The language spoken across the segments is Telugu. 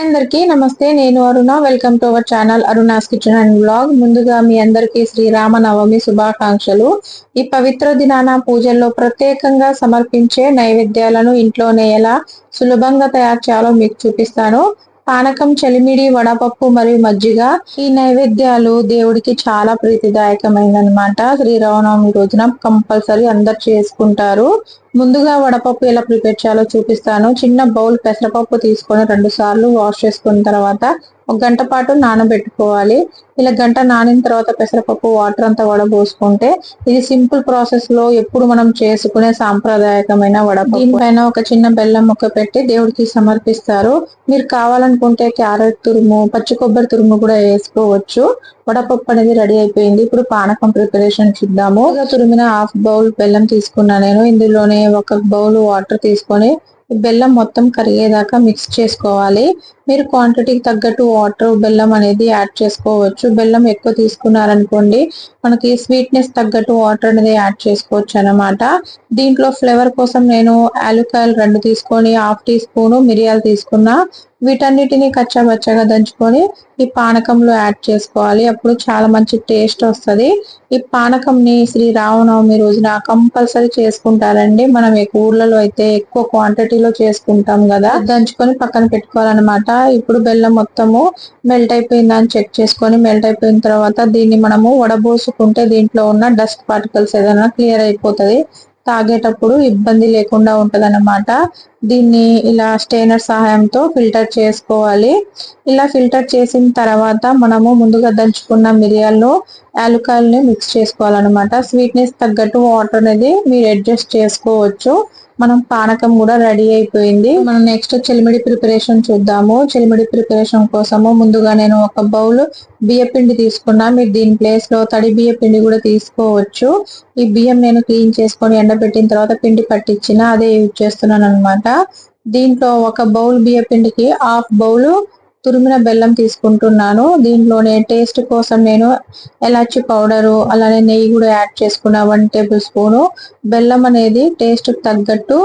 అందరికీ నమస్తే నేను Aruna. Welcome to our channel Aruna's kitchen and blog. ముందుగా మీ అందరికీ శ్రీరామ నవమి శుభాకాంక్షలు. ఈ పవిత్ర దినాన పూజల్లో ప్రత్యేకంగా సమర్పించే నైవేద్యాలను ఇంట్లోనే ఎలా సులభంగా తయారు చేయాలో మీకు చూపిస్తాను. పానకం చలిమిడి వడపప్పు మరియు మజ్జిగ. ఈ నైవేద్యాలు దేవుడికి చాలా ప్రీతిదాయకమైనమాట శ్రీరామనవమి రోజున కంపల్సరీ అందరు చేసుకుంటారు. ముందుగా వడపప్పు ఎలా ప్రిపేర్ చేయాలో చూపిస్తాను. చిన్న బౌల్ పెసరపప్పు తీసుకొని రెండు సార్లు వాష్ చేసుకున్న తర్వాత ఒక గంట పాటు నానబెట్టుకోవాలి. ఇలా గంట నానిన తర్వాత పెసరపప్పు వాటర్ అంతా వడబోసుకుంటే ఇది సింపుల్ ప్రాసెస్లో ఎప్పుడు మనం చేసుకునే సాంప్రదాయకమైన వడపప్పు. దీనిపైన ఒక చిన్న బెల్లం ముక్క పెట్టి దేవుడికి సమర్పిస్తారు. మీరు కావాలనుకుంటే క్యారెట్ తురుము పచ్చి కొబ్బరి తురుము కూడా వేసుకోవచ్చు. వడపప్పు అనేది రెడీ అయిపోయింది. ఇప్పుడు పానకం ప్రిపరేషన్ చూద్దాము. తురిమిన హాఫ్ బౌల్ బెల్లం తీసుకున్నా నేను. ఇందులోనే ఒక బౌల్ వాటర్ తీసుకొని బెల్లం మొత్తం కరిగేదాకా మిక్స్ చేసుకోవాలి. మీరు క్వాంటిటీకి తగ్గట్టు వాటర్ బెల్లం అనేది యాడ్ చేసుకోవచ్చు. బెల్లం ఎక్కువ తీసుకున్నారనుకోండి మనకి స్వీట్నెస్ తగ్గట్టు వాటర్ అనేది యాడ్ చేసుకోవచ్చు అనమాట దీంట్లో ఫ్లేవర్ కోసం నేను యాలుకాయలు రెండు తీసుకొని హాఫ్ టీ స్పూన్ మిరియాలు తీసుకున్నా వీటన్నిటిని కచ్చాబచ్చగా దంచుకొని ఈ పానకంలో యాడ్ చేసుకోవాలి. అప్పుడు చాలా మంచి టేస్ట్ వస్తుంది. ఈ పానకంని శ్రీ రామనవమి రోజున కంపల్సరీ చేసుకుంటారండి. మనం ఊర్లలో అయితే ఎక్కువ క్వాంటిటీలో చేసుకుంటాం కదా. దంచుకొని పక్కన పెట్టుకోవాలన్నమాట. ఇప్పుడు బెల్లం మొత్తము మెల్ట్ అయిపోయిందని చెక్ చేసుకొని మెల్ట్ అయిపోయిన తర్వాత దీన్ని మనము వడబోసుకుంటే దీంట్లో ఉన్న డస్ట్ పార్టికల్స్ ఏదైనా క్లియర్ అయిపోతుంది. తాగేటప్పుడు ఇబ్బంది లేకుండా ఉంటదన్నమాట. దీన్ని ఇలా స్టెయినర్ సహాయంతో ఫిల్టర్ చేసుకోవాలి. ఇలా ఫిల్టర్ చేసిన తర్వాత మనము ముందుగా దంచుకున్న మిరియాలను యాలుకాయల్ని మిక్స్ చేసుకోవాలన్నమాట. స్వీట్నెస్ తగ్గట్టు వాటర్ అనేది మీరు అడ్జస్ట్ చేసుకోవచ్చు. మనం పానకం కూడా రెడీ అయిపోయింది. మనం నెక్స్ట్ చెలిమిడి ప్రిపరేషన్ చూద్దాము. చెలిమిడి ప్రిపరేషన్ కోసము ముందుగా నేను ఒక బౌల్ బియ్య పిండి తీసుకున్నా. మీరు దీని ప్లేస్లో తడి బియ్య పిండి కూడా తీసుకోవచ్చు. ఈ బియ్యం నేను క్లీన్ చేసుకొని ఎండబెట్టిన తర్వాత పిండి పట్టించిన అదే యూజ్ చేస్తున్నాను అనమాట దీంట్లో ఒక బౌల్ బియ్య పిండికి హాఫ్ బౌల్ తురిమిన బెల్లం తీసుకుంటున్నాను. దీంట్లోనే టేస్ట్ కోసం నేను ఎలాచి పౌడరు అలానే నెయ్యి కూడా యాడ్ చేసుకున్న వన్ టేబుల్ స్పూను. బెల్లం అనేది టేస్ట్ తగ్గట్టు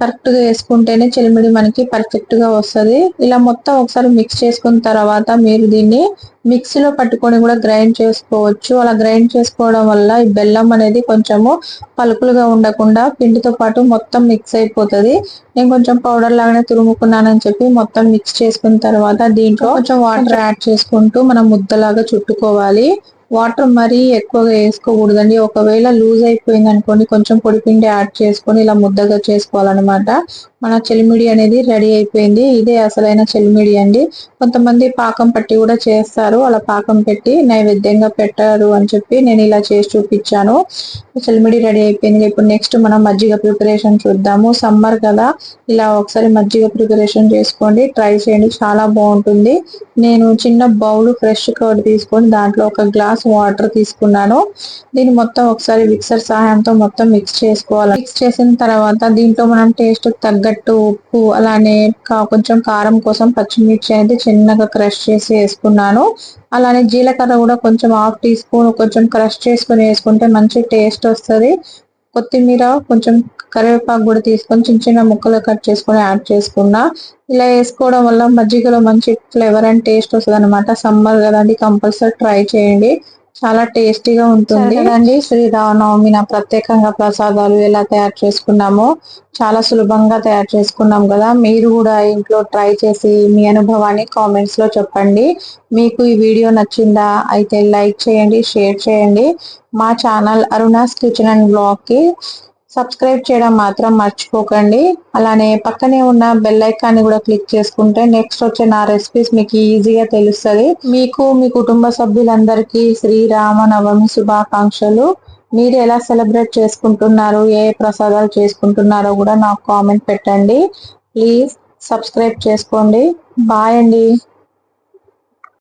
కరెక్ట్గా వేసుకుంటేనే చిలిమిడి మనకి పర్ఫెక్ట్గా వస్తుంది. ఇలా మొత్తం ఒకసారి మిక్స్ చేసుకున్న తర్వాత మీరు దీన్ని మిక్సీలో పట్టుకొని కూడా గ్రైండ్ చేసుకోవచ్చు. అలా గ్రైండ్ చేసుకోవడం వల్ల ఈ బెల్లం అనేది కొంచెము పలుకులుగా ఉండకుండా పిండితో పాటు మొత్తం మిక్స్ అయిపోతుంది. నేను కొంచెం పౌడర్ లాగానే తురుముకున్నానని చెప్పి మొత్తం మిక్స్ చేసుకున్న తర్వాత దీంట్లో కొంచెం వాటర్ యాడ్ చేసుకుంటూ మనం ముద్దలాగా చుట్టుకోవాలి. వాటర్ మరీ ఎక్కువగా వేసుకోకూడదండి. ఒకవేళ లూజ్ అయిపోయింది అనుకోండి కొంచెం పొడిపిండి యాడ్ చేసుకొని ఇలా ముద్దగా చేసుకోవాలన్నమాట. మన చెలిమిడి అనేది రెడీ అయిపోయింది. ఇదే అసలైన చెలిమిడి అండి. కొంతమంది పాకం పట్టి కూడా చేస్తారు. అలా పాకం పెట్టి నైవేద్యంగా పెట్టారు అని చెప్పి నేను ఇలా చేసి చూపించాను. చెలిమిడి రెడీ అయిపోయింది. ఇప్పుడు నెక్స్ట్ మనం మజ్జిగ ప్రిపరేషన్ చూద్దాము. సమ్మర్ కదా. ఇలా ఒకసారి మజ్జిగ ప్రిపరేషన్ చేసుకోండి. ట్రై చేయండి. చాలా బాగుంటుంది. నేను చిన్న బౌల్ ఫ్రెష్ కర్డ్ తీసుకొని దాంట్లో ఒక గ్లాస్ వాటర్ తీసుకున్నాను. దీన్ని మొత్తం ఒకసారి మిక్సర్ సహాయంతో మొత్తం మిక్స్ చేసుకోవాలి. మిక్స్ చేసిన తర్వాత దీంట్లో మనం టేస్ట్ తగ్గట్టు ఉప్పు అలానే కొంచెం కారం కోసం పచ్చిమిర్చి అనేది చిన్నగా క్రష్ చేసి వేసుకున్నాను. అలానే జీలకర్ర కూడా కొంచెం హాఫ్ టీ స్పూన్ కొంచెం క్రష్ చేసుకుని వేసుకుంటే మంచి టేస్ట్ వస్తుంది. కొత్తిమీర కొంచెం కరివేపాకు కూడా తీసుకొని చిన్న చిన్న ముక్కలు కట్ చేసుకొని యాడ్ చేసుకున్నా. ఇలా వేసుకోవడం వల్ల మజ్జిగలో మంచి ఫ్లేవర్ అండ్ టేస్ట్ వస్తుంది అనమాట సమ్మర్ కదండి కంపల్సరీ ట్రై చేయండి. చాలా టేస్టీగా ఉంటుంది. కదండి శ్రీరామనవమి నా ప్రత్యేకంగా ప్రసాదాలు ఎలా తయారు చేసుకున్నామో చాలా సులభంగా తయారు చేసుకున్నాం కదా. మీరు కూడా ఇంట్లో ట్రై చేసి మీ అనుభవాన్ని కామెంట్స్లో చెప్పండి. మీకు ఈ వీడియో నచ్చిందా అయితే లైక్ చేయండి షేర్ చేయండి. మా ఛానల్ అరుణాస్ కిచెన్ అండ్ బ్లాగ్కి సబ్స్క్రైబ్ చేయడం మాత్రం మర్చిపోకండి. అలానే పక్కనే ఉన్న బెల్ ఐకాన్ని కూడా క్లిక్ చేసుకుంటే నెక్స్ట్ వచ్చే నా రెసిపీస్ మీకు ఈజీగా తెలుస్తుంది. మీకు మీ కుటుంబ సభ్యులందరికీ శ్రీరామ నవమి శుభాకాంక్షలు. మీరు ఎలా సెలబ్రేట్ చేసుకుంటున్నారు ఏ ప్రసాదాలు చేసుకుంటున్నారో కూడా నాకు కామెంట్ పెట్టండి. ప్లీజ్ సబ్స్క్రైబ్ చేసుకోండి. బాయ్ అండి.